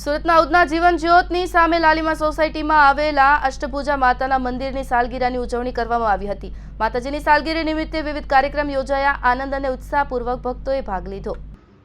સુરતના ઉદના જીવન જ્યોતની સામે લાલીમા સોસાયટીમાં આવેલા અષ્ટભુજા માતાના મંદિરની સાલગીરાની ઉજવણી કરવામાં આવી હતી. માતાજીની સાલગીરી નિમિત્તે વિવિધ કાર્યક્રમ યોજાયા, આનંદ અને ઉત્સાહપૂર્વક ભક્તોએ ભાગ લીધો.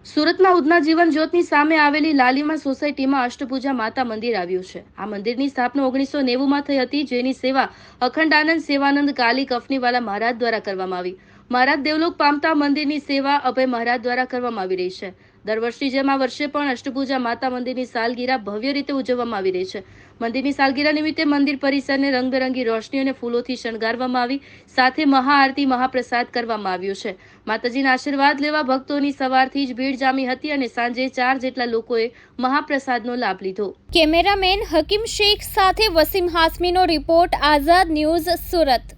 સુરતના ઉદના જીવન જ્યોતની સામે આવેલી લાલીમા સોસાયટીમાં અષ્ટભુજા માતા મંદિર આવ્યું છે. આ મંદિરની સ્થાપના ઓગણીસો નેવુંમાં થઈ હતી, જેની સેવા અખંડાનંદ સેવાનંદ કાલી કફનીવાલા મહારાજ દ્વારા કરવામાં આવી. મહારાજ દેવલોક પામતા મંદિરની સેવા અભય મહારાજ દ્વારા કરવામાં આવી રહી છે. દર વર્ષની જેમ આ વર્ષે પણ અષ્ટભુજા માતા મંદિરની સાલગીરા ભવ્ય રીતે ઉજવવામાં આવી રહી છે. મંદિરની સાલગીરા નિમિત્તે મંદિર પરિસરને રંગબેરંગી રોશની અને ફૂલોથી શણગારવામાં આવી સાથે મહાઆરતી મહાપ્રસાદ કરવામાં આવ્યો છે. માતાજીના આશીર્વાદ લેવા ભક્તોની સવારથી જ ભીડ જામી હતી અને સાંજે ચાર જેટલા લોકોએ મહાપ્રસાદનો લાભ લીધો. કેમેરામેન હકીમ શેખ સાથે વસીમ હાસમીનો રિપોર્ટ આઝાદ ન્યૂઝ સુરત.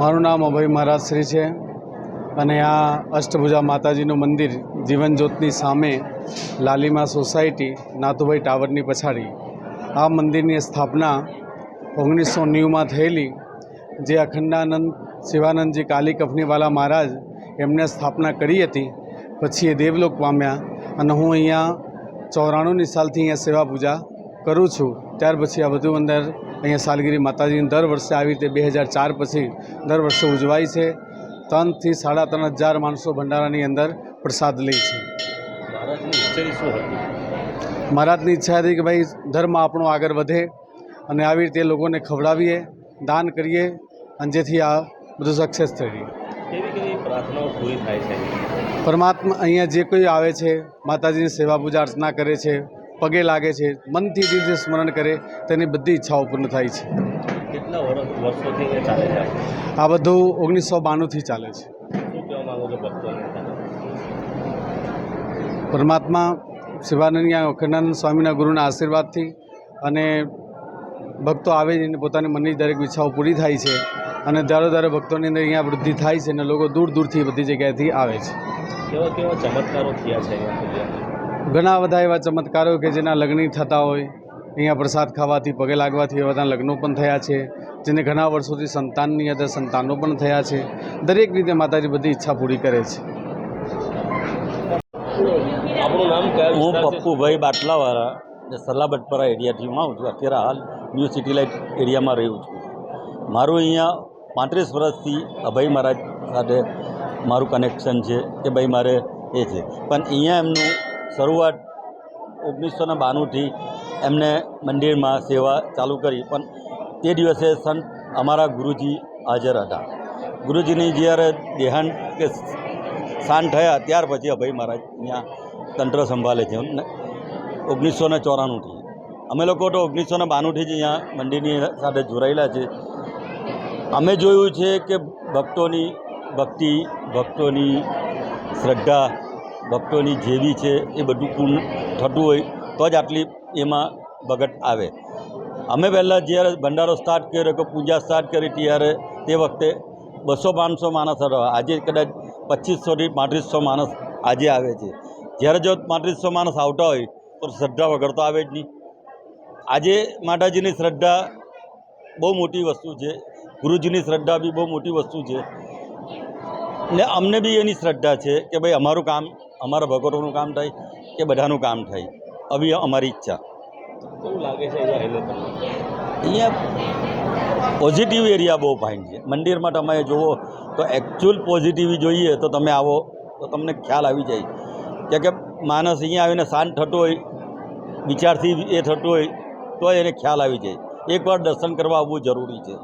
મારું નામ અભય મહારાજ શ્રી છે. અને આ અષ્ટભુજા માતાજીનું મંદિર જીવનજ્યોતની સામે લાલીમા સોસાયટી નાથુભાઈ ટાવરની પછાડી. આ મંદિરની સ્થાપના ઓગણીસો નેવુંમાં થયેલી, જે અખંડાનંદ શિવાનંદજી કાલી કફનીવાલા મહારાજ એમને સ્થાપના કરી હતી. પછી એ દેવલોક પામ્યા અને હું અહીંયા ચોરાણુંની સાલથી અહીંયા સેવા પૂજા કરું છું. ત્યાર પછી આ બધું અંદર અહીંયા સાલગીરી માતાજીની દર વર્ષે આવી રીતે બે હજાર ચાર પછી દર વર્ષે ઉજવાય છે. ત્રણથી સાડા ત્રણ હજાર માણસો ભંડારાની અંદર પ્રસાદ લે છે. મહારાજની ઈચ્છા હતી? કે ભાઈ ધર્મ આપણો આગળ વધે અને આવી રીતે લોકોને ખવડાવીએ દાન કરીએ અને જેથી આ બધું સક્સેસ થઈ રહી. કેવી કેવી પ્રાર્થનાઓ પૂરી થાય છે? પરમાત્મા અહીંયા જે કોઈ આવે છે માતાજીની સેવા પૂજા અર્ચના કરે છે પગે લાગે છે મનથી જે સ્મરણ કરે તેની બધી ઈચ્છાઓ પૂર્ણ થાય છે. કેટલા વર્ષોથી એ ચાલે છે? આ બધું ઓગણીસો બાણુંથી ચાલે છે. શું કહેવા માંગો છો ભક્તોને પરમાત્મા શિવાનંદ અખંડાનંદ સ્વામીના ગુરુના આશીર્વાદથી અને ભક્તો આવે છે પોતાની મનની દરેક ઈચ્છાઓ પૂરી થાય છે અને ધારો ધારો ભક્તોની અંદર અહીંયા વૃદ્ધિ થાય છે અને લોકો દૂર દૂરથી બધી જગ્યાએથી આવે છે. કેવા કેવા ચમત્કારો થયા છે ઘણા બધા એવા ચમત્કારો કે જેના લગ્ન થતા હોય અહીંયા પ્રસાદ ખાવાથી પગે લાગવાથી એવા બધા લગ્નો પણ થયા છે જેને ઘણા વર્ષોથી સંતાનની અંદર સંતાનો પણ થયા છે. દરેક રીતે માતાજી બધી ઈચ્છા પૂરી કરે છે. હું? પપ્પુભાઈ બાટલાવાળા જે સલાબટપરા એરિયાથી હું આવું છું. અત્યારે હાલ ન્યૂ સિટી લાઇટ એરિયામાં રહું છું. મારું અહીંયા પાંત્રીસ વર્ષથી અભય મહારાજ સાથે મારું કનેક્શન છે કે ભાઈ મારે એ છે. પણ અહીંયા એમનું શરૂઆત ઓગણીસો ને બાણુંથી એમને મંદિરમાં સેવા ચાલુ કરી, પણ તે દિવસે સંત અમારા ગુરુજી હાજર હતા. ગુરુજીની જ્યારે દેહાંત કે શાંત થયા, ત્યાર પછી અભય મહારાજ ત્યાં તંત્ર સંભાળે છે. ઓગણીસો ને ચોરાણુંથી અમે લોકો તો ઓગણીસો ને બાણુંથી જ અહીંયા મંદિરની સાથે જોડાયેલા છે. અમે જોયું છે કે ભક્તોની ભક્તિ, ભક્તોની શ્રદ્ધા, ભક્તોની જેવી છે, એ બધું પૂર્ણ થતું હોય તો જ આટલી એમાં ભગત આવે. અમે પહેલાં જ્યારે ભંડારો સ્ટાર્ટ કર્યો કે પૂજા સ્ટાર્ટ કરી ત્યારે તે વખતે બસો પાંચસો માણસ હતા. આજે કદાચ પચીસોથી પાંત્રીસો માણસ આજે આવે છે. જ્યારે જો પાંત્રીસો માણસ આવતા હોય તો શ્રદ્ધા વગર તો આવે જ નહીં. આજે માતાજીની શ્રદ્ધા બહુ મોટી વસ્તુ છે. ગુરુજીની શ્રદ્ધા બી બહુ મોટી વસ્તુ છે. ને અમને બી એની શ્રદ્ધા છે કે ભાઈ અમારું કામ, અમારા ભગતોનું કામ થાય કે બધાનું કામ થાય. આવી અમારી ઈચ્છા. કેવું લાગે છે અહીંયા પોઝિટિવ એરિયા બહુ ફાઇન છે. મંદિરમાં તમે જુઓ તો એકચ્યુઅલ પોઝિટિવ જોઈએ તો તમે આવો તો તમને ખ્યાલ આવી જાય. કે કે માણસ અહીંયા આવીને શાંત થતો હોય વિચારથી એ થતો હોય તો એને ખ્યાલ આવી જાય. એકવાર દર્શન કરવા આવવું જરૂરી છે.